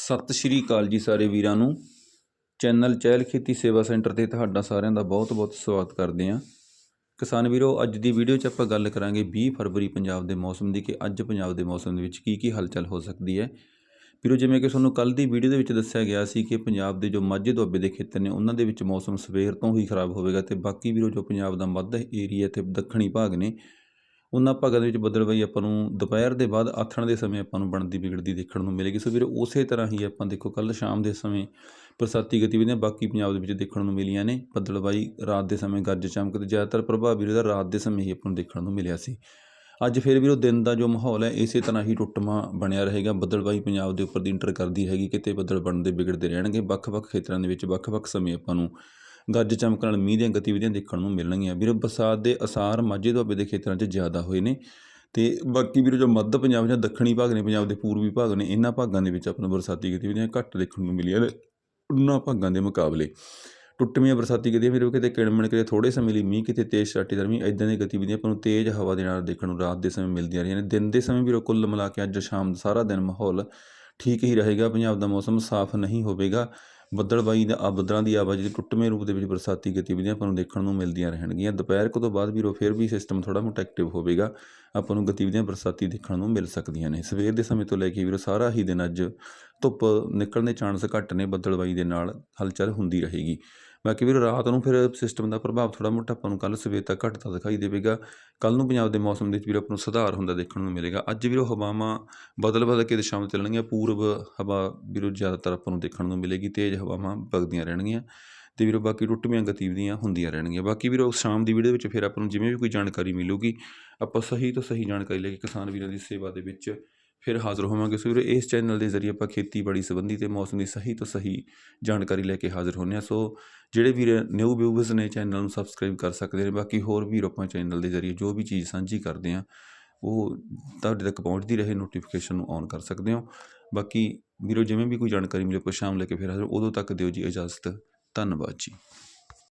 ਸਤਿ ਸ਼੍ਰੀ ਅਕਾਲ ਜੀ ਸਾਰੇ ਵੀਰਾਂ ਨੂੰ। ਚੈਨਲ ਚਹਿਲ ਖੇਤੀ ਸੇਵਾ ਸੈਂਟਰ ਤੇ ਤੁਹਾਡਾ ਸਾਰਿਆਂ ਦਾ ਬਹੁਤ-ਬਹੁਤ ਸਵਾਗਤ ਕਰਦੇ ਹਾਂ। ਕਿਸਾਨ ਵੀਰੋ, ਅੱਜ ਦੀ ਵੀਡੀਓ 'ਚ ਆਪਾਂ ਗੱਲ ਕਰਾਂਗੇ 20 ਫਰਵਰੀ ਪੰਜਾਬ ਦੇ ਮੌਸਮ ਦੀ ਕਿ ਅੱਜ ਪੰਜਾਬ ਦੇ ਮੌਸਮ ਦੇ ਵਿੱਚ ਕੀ ਕੀ ਹਲਚਲ ਹੋ ਸਕਦੀ ਹੈ। ਵੀਰੋ, ਜਿਵੇਂ ਕਿ ਤੁਹਾਨੂੰ ਕੱਲ ਦੀ ਵੀਡੀਓ ਦੇ ਵਿੱਚ ਦੱਸਿਆ ਗਿਆ ਸੀ ਕਿ ਪੰਜਾਬ ਦੇ ਜੋ ਮਾਝੇ ਦੁਆਬੇ ਦੇ ਖੇਤਰ ਨੇ, ਉਹਨਾਂ ਦੇ ਵਿੱਚ ਮੌਸਮ ਸਵੇਰ ਤੋਂ ਹੀ ਖਰਾਬ ਹੋਵੇਗਾ ਤੇ ਬਾਕੀ ਵੀਰੋ, ਜੋ ਪੰਜਾਬ ਦਾ ਮੱਧ ਏਰੀਆ ਤੇ ਦੱਖਣੀ ਭਾਗ ਨੇ ਉਹਨਾਂ ਭਾਗਾਂ ਦੇ ਵਿੱਚ ਬੱਦਲਬਾਈ ਆਪਾਂ ਨੂੰ ਦੁਪਹਿਰ ਦੇ ਬਾਅਦ ਆਥਣ ਦੇ ਸਮੇਂ ਆਪਾਂ ਨੂੰ ਬਣਦੀ ਵਿਗੜਦੀ ਦੇਖਣ ਨੂੰ ਮਿਲੇਗੀ। ਸੋ ਵੀਰੋ, ਉਸੇ ਤਰ੍ਹਾਂ ਹੀ ਆਪਾਂ ਦੇਖੋ ਕੱਲ ਸ਼ਾਮ ਦੇ ਸਮੇਂ ਬਰਸਾਤੀ ਗਤੀਵਿਧੀਆਂ ਬਾਕੀ ਪੰਜਾਬ ਦੇ ਵਿੱਚ ਦੇਖਣ ਨੂੰ ਮਿਲੀਆਂ ਨੇ। ਬੱਦਲਬਾਈ ਰਾਤ ਦੇ ਸਮੇਂ ਗੱਜ ਚਮਕ ਤੇ ਜ਼ਿਆਦਾਤਰ ਪ੍ਰਭਾਵ ਵੀਰੋ ਦਾ ਰਾਤ ਦੇ ਸਮੇਂ ਹੀ ਆਪਾਂ ਨੂੰ ਦੇਖਣ ਨੂੰ ਮਿਲਿਆ ਸੀ। ਅੱਜ ਫਿਰ ਵੀ ਉਹ ਦਿਨ ਦਾ ਜੋ ਮਾਹੌਲ ਹੈ, ਇਸੇ ਤਰ੍ਹਾਂ ਹੀ ਟੁੱਟਮਾ ਬਣਿਆ ਰਹੇਗਾ। ਬੱਦਲਬਾਈ ਪੰਜਾਬ ਦੇ ਉੱਪਰ ਦੀ ਇੰਟਰ ਕਰਦੀ ਹੈਗੀ, ਕਿਤੇ ਬੱਦਲ ਬਣਦੇ ਵਿਗੜਦੇ ਰਹਿਣਗੇ। ਵੱਖ-ਵੱਖ ਖੇਤਰਾਂ ਦੇ ਵਿੱਚ ਵੱਖ-ਵੱਖ ਸਮੇਂ ਆਪਾਂ ਨੂੰ ਗੱਜ ਚਮਕ ਨਾਲ ਮੀਂਹ ਦੀਆਂ ਗਤੀਵਿਧੀਆਂ ਦੇਖਣ ਨੂੰ ਮਿਲਣਗੀਆਂ। ਵੀਰੋ, ਬਰਸਾਤ ਦੇ ਅਸਾਰ ਮਾਝੇ ਦੁਆਬੇ ਦੇ ਖੇਤਰਾਂ 'ਚ ਜ਼ਿਆਦਾ ਹੋਏ ਨੇ ਤੇ ਬਾਕੀ ਵੀਰੋ, ਜੋ ਮੱਧ ਪੰਜਾਬ ਜਾਂ ਦੱਖਣੀ ਭਾਗ ਨੇ, ਪੰਜਾਬ ਦੇ ਪੂਰਬੀ ਭਾਗ ਨੇ, ਇਹਨਾਂ ਭਾਗਾਂ ਦੇ ਵਿੱਚ ਆਪਾਂ ਨੂੰ ਬਰਸਾਤੀ ਗਤੀਵਿਧੀਆਂ ਘੱਟ ਦੇਖਣ ਨੂੰ ਮਿਲੀਆਂ ਨੇ, ਉਹਨਾਂ ਭਾਗਾਂ ਦੇ ਮੁਕਾਬਲੇ। ਟੁੱਟਵੀਆਂ ਬਰਸਾਤੀ ਗਤੀਵਿਧੀਆਂ, ਵੀਰੋ, ਕਿਤੇ ਕਿਣਮਣ ਕਿਤੇ ਥੋੜੇ ਸਮੇਂ ਲਈ ਮੀਂਹ, ਕਿਤੇ ਤੇਜ਼ ਛਾਟੀਦਾਰ ਮੀਂਹ ਇਦਾਂ ਦੀਆਂ ਗਤੀਵਿਧੀਆਂ ਆਪਾਂ ਨੂੰ ਤੇਜ਼ ਹਵਾ ਦੇ ਨਾਲ ਦੇਖਣ ਨੂੰ, ਰਾਤ ਦੇ ਸਮੇਂ ਮਿਲਦੀਆਂ ਰਹੀਆਂ ਨੇ। ਦਿਨ ਦੇ ਸਮੇਂ ਵੀਰੋ, ਕੁੱਲ ਮਿਲਾ ਕੇ ਅੱਜ ਸ਼ਾਮ ਦਾ ਸਾਰਾ ਦਿਨ ਮਾਹੌਲ ਠੀਕ ਹੀ ਰਹੇਗਾ। ਪੰਜਾਬ ਦਾ ਮੌਸਮ ਸਾਫ਼ ਨਹੀਂ ਹੋਵੇਗਾ। ਬੱਦਲਬਾਈ ਦਾ ਆ ਬੱਦਲਾਂ ਦੀ ਆਵਾਜਾਈ ਦੇ ਟੁੱਟਵੇਂ ਰੂਪ ਦੇ ਵਿੱਚ ਬਰਸਾਤੀ ਗਤੀਵਿਧੀਆਂ ਆਪਾਂ ਨੂੰ ਦੇਖਣ ਨੂੰ ਮਿਲਦੀਆਂ ਰਹਿਣਗੀਆਂ। ਦੁਪਹਿਰ ਕੁ ਤੋਂ ਬਾਅਦ ਵੀਰੋ ਫਿਰ ਵੀ ਸਿਸਟਮ ਥੋੜਾ ਮੋਟਾ ਐਕਟਿਵ ਹੋਵੇਗਾ। ਆਪਾਂ ਨੂੰ ਗਤੀਵਿਧੀਆਂ ਬਰਸਾਤੀ ਦੇਖਣ ਨੂੰ ਮਿਲ ਸਕਦੀਆਂ ਨੇ। ਸਵੇਰ ਦੇ ਸਮੇਂ ਤੋਂ ਲੈ ਕੇ ਵੀਰੋ, ਸਾਰਾ ਹੀ ਦਿਨ ਅੱਜ ਧੁੱਪ ਨਿਕਲਣ ਦੇ ਚਾਂਸ ਘੱਟ ਨੇ ਬੱਦਲਬਾਈ ਦੇ ਨਾਲ ਹਲਚਲ ਹੁੰਦੀ ਰਹੇਗੀ। ਬਾਕੀ ਵੀਰੋ, ਰਾਤ ਨੂੰ ਫਿਰ ਸਿਸਟਮ ਦਾ ਪ੍ਰਭਾਵ ਥੋੜਾ ਮੋਟਾ ਆਪਾਂ ਨੂੰ ਕੱਲ ਸਵੇਰ ਤੱਕ ਘਟਦਾ ਦਿਖਾਈ ਦੇਵੇਗਾ। ਕੱਲ ਨੂੰ ਪੰਜਾਬ ਦੇ ਮੌਸਮ ਦੇ ਵਿੱਚ ਵੀਰੋ, ਆਪਾਂ ਨੂੰ ਸੁਧਾਰ ਹੁੰਦਾ ਦੇਖਣ ਨੂੰ ਮਿਲੇਗਾ। ਅੱਜ ਵੀਰੋ, ਹਵਾਵਾਂ ਬਦਲ ਬਦਲ ਕੇ ਦਿਸ਼ਾਵਾਂ ਚੱਲਣਗੀਆਂ। ਪੂਰਬ ਹਵਾ ਵੀਰੋ, ਜ਼ਿਆਦਾਤਰ ਆਪਾਂ ਨੂੰ ਦੇਖਣ ਨੂੰ ਮਿਲੇਗੀ। ਤੇਜ਼ ਹਵਾਵਾਂ ਵਗਦੀਆਂ ਰਹਿਣਗੀਆਂ ਤੇ ਵੀਰੋ, ਬਾਕੀ ਟੁੱਟਵੀਆਂ ਗਤੀਵਿਧੀਆਂ ਹੁੰਦੀਆਂ ਰਹਿਣਗੀਆਂ। ਬਾਕੀ ਵੀਰੋ, ਸ਼ਾਮ ਦੀ ਵੀਡੀਓ ਵਿੱਚ ਫਿਰ ਆਪਾਂ ਨੂੰ ਜਿਵੇਂ ਵੀ ਕੋਈ ਜਾਣਕਾਰੀ ਮਿਲੂਗੀ, ਆਪਾਂ ਸਹੀ ਤੋਂ ਸਹੀ ਜਾਣਕਾਰੀ ਲੈ ਕੇ ਕਿਸਾਨ ਵੀਰਾਂ ਦੀ ਸੇਵਾ ਦੇ ਵਿੱਚ ਫਿਰ ਹਾਜ਼ਰ ਹੋਵਾਂਗੇ ਸਵੇਰੇ ਇਸ ਚੈਨਲ ਦੇ ਜ਼ਰੀਏ ਆਪਾਂ ਖੇਤੀਬਾੜੀ ਸੰਬੰਧੀ ਤੇ ਮੌਸਮ ਦੀ ਸਹੀ ਤੋਂ ਸਹੀ ਜਾਣਕਾਰੀ ਲੈ ਕੇ ਹਾਜ਼ਰ ਹੁੰਦੇ ਹਾਂ। ਸੋ ਜਿਹੜੇ ਵੀਰ ਨਿਊ ਵਿਊਵਰਸ ਨੇ ਚੈਨਲ ਨੂੰ ਸਬਸਕ੍ਰਾਈਬ ਕਰ ਸਕਦੇ ਨੇ, ਬਾਕੀ ਹੋਰ ਵੀ ਆਪਾਂ ਚੈਨਲ ਦੇ ਜ਼ਰੀਏ ਜੋ ਵੀ ਚੀਜ਼ ਸਾਂਝੀ ਕਰਦੇ ਹਾਂ, ਉਹ ਤੁਹਾਡੇ ਤੱਕ ਪਹੁੰਚਦੀ ਰਹੇ ਨੋਟੀਫਿਕੇਸ਼ਨ ਨੂੰ ਔਨ ਕਰ ਸਕਦੇ ਹੋ। ਬਾਕੀ ਵੀਰੋ, ਜਿਵੇਂ ਵੀ ਕੋਈ ਜਾਣਕਾਰੀ ਮਿਲੇ, ਆਪਾਂ ਸ਼ਾਮ ਲੈ ਕੇ ਫਿਰ ਹਾਜ਼ਰ, ਉਦੋਂ ਤੱਕ ਦਿਓ ਜੀ ਇਜਾਜ਼ਤ। ਧੰਨਵਾਦ ਜੀ।